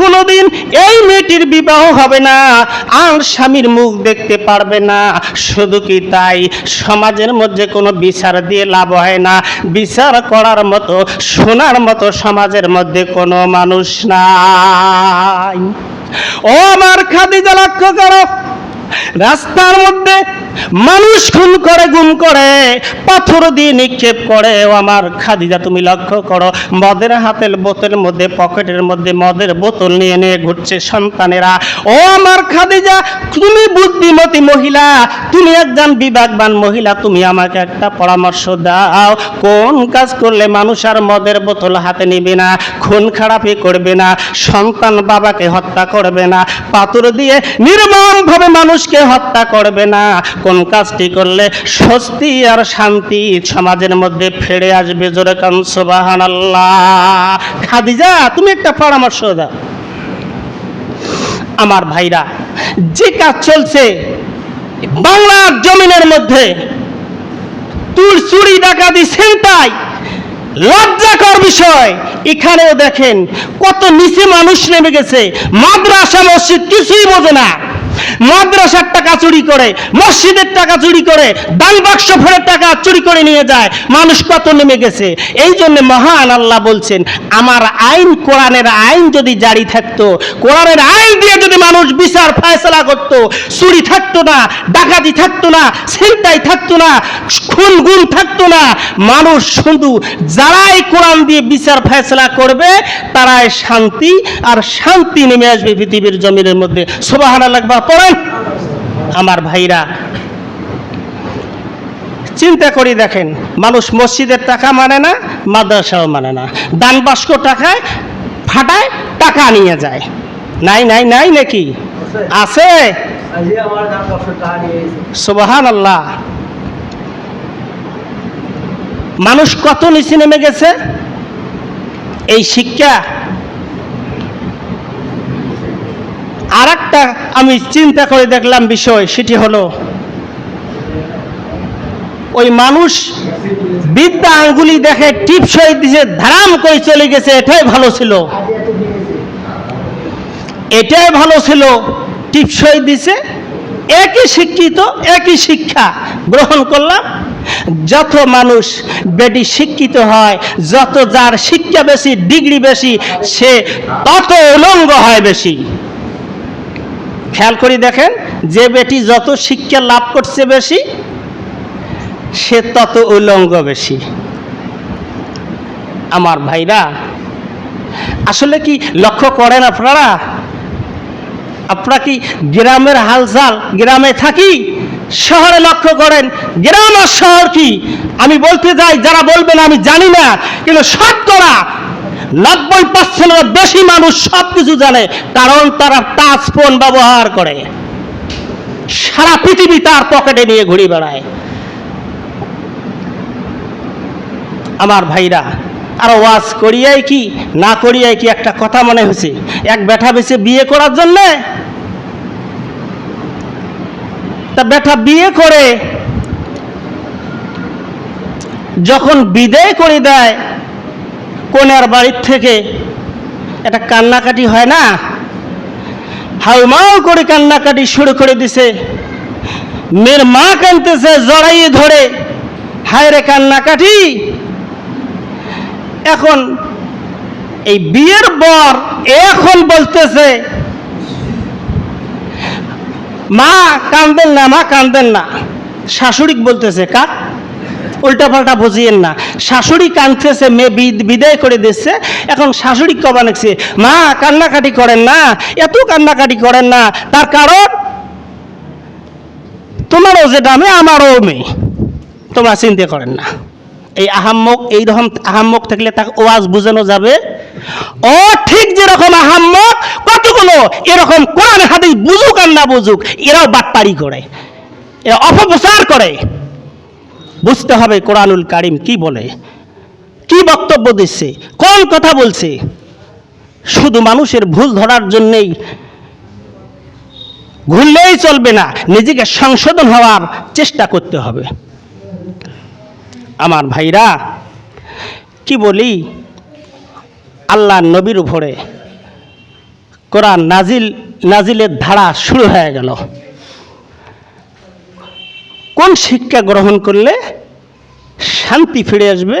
কোনোদিন এই মেয়েটির বিবাহ হবে না। আর স্বামীর মুখ দেখতে পারবে না। শুধু কি তাই? সমাজের মধ্যে কোনো বিচার দিয়ে লাভ হয় না। বিচার করার মতো, শোনার মতো সমাজের মধ্যে কোনো মানুষ নাই। ও আমার খাদি লক্ষ্য করো। রাস্তার মধ্যে মানুষ খুন করে, গুম করে, পাথর দিয়ে নিক্ষেপ করে। ও আমার খাদিজা, তুমি লক্ষ্য করো, মদের হাতের বোতলের মধ্যে, পকেটের মধ্যে মদের বোতল নিয়ে নিয়ে ঘুরছে সন্তানেরা। ও আমার খাদিজা, তুমি বুদ্ধিমতী মহিলা, তুমি একজন বিবেকবান মহিলা, তুমি আমাকে একটা পরামর্শ দাও। কোন কাজ করলে মানুষ আর মদের বোতল হাতে নিবে না, খুন খারাপি করবে না, সন্তান বাবাকে হত্যা করবে না, পাথর দিয়ে নির্মমভাবে মানুষকে হত্যা করবে না। কোন কাজটি করলে স্বস্তি আর শান্তি সমাজের মধ্যে ফিরে আসবে? জোরে কান খাদিজা, তুমি একটা পরামর্শ দাও। আমার ভাইরা, যে কাজ চলছে বাংলার জমিনের মধ্যে তুল চুরি, ডাকাতি, ছিনতাই, লজ্জাকর বিষয়, এখানেও দেখেন কত নিচে মানুষ নেমে গেছে। মাদ্রাসা, মসজিদ কিছুই বোঝে না। মাদ্রাসার টাকা চুরি করে, মসজিদের টাকা চুরি করে, দান বাক্স ভরে টাকা চুরি করে নিয়ে যায়। মানুষ কত নেমে গেছে? এই জন্য মহান আল্লাহ বলছেন, আমার আইন, কোরআনের আইন যদি জারি থাকতো, কোরআনের আইন দিয়ে যদি মানুষ বিচার, ফয়সলা করত, চুরি থাকতো না, ডাকাতি থাকতো না, ছিনতাই থাকতো না খুন গুম থাকতো না, মানুষ শুধু যারাই কোরআন দিয়ে বিচার, ফয়সলা করবে, তারাই শান্তি, আর শান্তি নেমে আসবে পৃথিবীর জমিনের মধ্যে। সুবাহানা লাগবা পড়েন। আমার ভাইরা, চিন্তা করি দেখেন, মানুষ মসজিদের টাকা মানে না, মাদ্রাসাও মানে না। দান বাস্ক টাকায় ফাটায় টাকা নিয়ে যায়। নাই নাই নাই নাকি? আছে। সুবাহান আল্লাহ মানুষ কত নিচে নেমে গেছে? এই শিক্ষা আর আমি চিন্তা করে দেখলাম বিষয়, সেটি হলো, ওই মানুষ বিদ্যা আঙ্গুলি দেখে টিপসই দিছে, ধারাম করে চলে গেছে, এটাই ভালো ছিল। এটাই ভালো ছিল, টিপসই দিছে, একই শিক্ষিত, একই শিক্ষা গ্রহণ করলাম। যত মানুষ বেটি শিক্ষিত হয়, যত যার শিক্ষা বেশি, ডিগ্রি বেশি, সে তত উলঙ্গ হয় বেশি। খেয়াল করি দেখেন, যে বেটি যত শিক্ষা লাভ করছে বেশি, সে তত উলঙ্গ বেশি। আমার ভাইরা, আসলে কি লক্ষ্য করেন আপনারা? আপনারা কি গ্রামের হালচাল, গ্রামে থাকি? শহরে লক্ষ্য করেন, গ্রাম আর শহর কি? আমি বলতে যাই, যারা বলবেন আমি জানি না, কিন্তু শতকরা নব্বই পার্সেন্টের বেশি মানুষ সব কিছু জানে, কারণ তারা টাচ ফোন ব্যবহার করে। সারা পৃথিবী তার পকেটে নিয়ে ঘুরে বেড়ায়। আমার ভাইরা, আর ওয়াজ করিয়াই কি, না করিয়াই কি একটা কথা মনে হয়েছে? এক বেটা বেছে বিয়ে করার জন্যে? তা বেটা বিয়ে করে, যখন বিদায় করে দেয় কনের বাড়ির থেকে একটা কান্নাকাটি হয় না? হাউমাউ করে কান্নাকাটি শুরু করে দিছে। মেয়ের মা কানতেছে জড়াইয়ে ধরে। হায় রে কান্নাকাটি। এখন এই বিয়ের বর এখন বলতেছে, মা কান্দেন না, মা কান্দেন না। শাশুড়ি বলতেছে কাক উল্টা পাল্টা বুঝিয়েন না। শাশুড়ি কাঁদতেছে মেয়ে বিদ- বিদায় করে দিচ্ছে এখন শাশুড়ি কবা মা, কান্নাকাটি করেন না। এত কান্নাকাটি করেন না। তার কারণ? তোমারও যেটা মেয়ে আমারও মেয়ে। তোমরা চিন্তা করেন না। এই আহাম্মক এইরকম আহাম্মক থাকলে তাকে ওয়াজ বোঝানো যাবে। ও ঠিক যেরকম আহাম্মক, কতগুলো এরকম কোরআন, হাদিস বুঝুক আর না বুঝুক, এরাও বাটপাড়ি করে। এরা অপপ্রচার করে। বুঝতে হবে কোরআনুল কারিম কি বলে, কি বক্তব্য দিচ্ছে, কোন কথা বলছে। শুধু মানুষের ভুল ধরার জন্যেই ঘুরলেই চলবে না, নিজেকে সংশোধন হওয়ার চেষ্টা করতে হবে। আমার ভাইরা, কি বলি আল্লাহ নবীর উপরে কোরআন নাজিল, নাজিলের ধারা শুরু হয়ে গেল। কোন শিক্ষা গ্রহণ করলে শান্তি ফিরে আসবে?